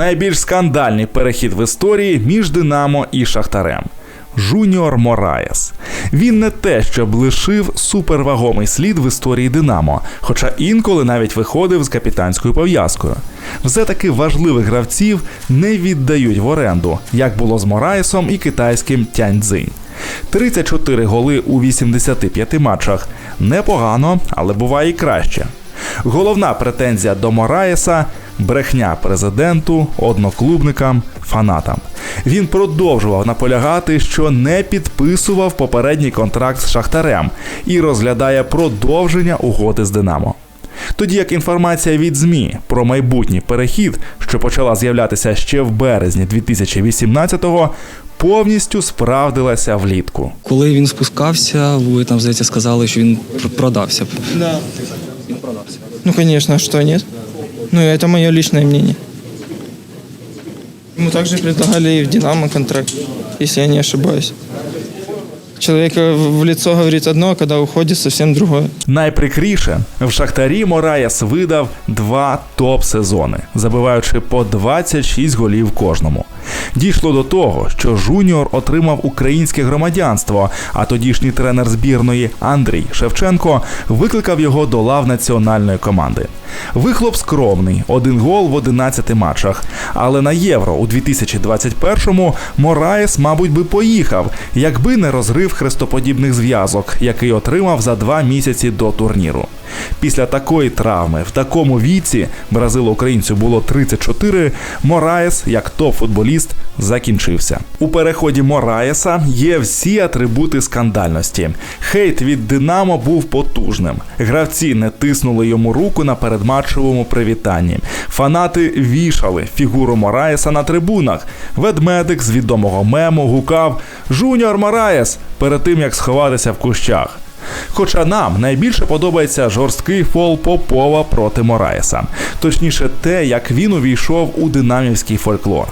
Найбільш скандальний перехід в історії між Динамо і Шахтарем. Жуніор Мораєс. Він не те, щоб лишив супервагомий слід в історії Динамо, хоча інколи навіть виходив з капітанською пов'язкою. Все таки важливих гравців не віддають в оренду, як було з Мораєсом і китайським Тяньцзинь. 34 голи у 85 матчах. Непогано, але буває і краще. Головна претензія до Мораєса брехня президенту, одноклубникам, фанатам. Він продовжував наполягати, що не підписував попередній контракт з Шахтарем і розглядає продовження угоди з Динамо. Тоді як інформація від ЗМІ про майбутній перехід, що почала з'являтися ще в березні 2018-го, повністю справдилася влітку. Коли він спускався, ви там здається сказали, що він продався. Да. Він продався. Ну, конечно, а что нет? Ну, это мое личное мнение. Ему также предлагали и в «Динамо» контракт, если я не ошибаюсь. Человек в лицо говорит одно, когда уходит, совсем другое. Найприкріше в Шахтарі Мораєс видав два топ-сезони, забиваючи по 26 голів кожному. Дійшло до того, що Жуніор отримав українське громадянство, а тодішній тренер збірної Андрій Шевченко викликав його до лав національної команди. Вихлоп скромний, один гол в 11 матчах. Але на євро у 2021-му Мораєс, мабуть, би поїхав, якби не розрив хрестоподібних зв'язок, який отримав за два місяці до турніру. Після такої травми в такому віці бразило-українцю було 34, Мораєс, як топ-футболіст, закінчився. У переході Мораєса є всі атрибути скандальності. Хейт від Динамо був потужним. Гравці не тиснули йому руку на передматчевому привітанні. Фанати вішали фігуру Мораєса на трибунах. Ведмедик з відомого мему гукав Жуніор Мораєс перед тим як сховатися в кущах. Хоча нам найбільше подобається жорсткий фол Попова проти Мораєса, точніше, те, як він увійшов у динамівський фольклор.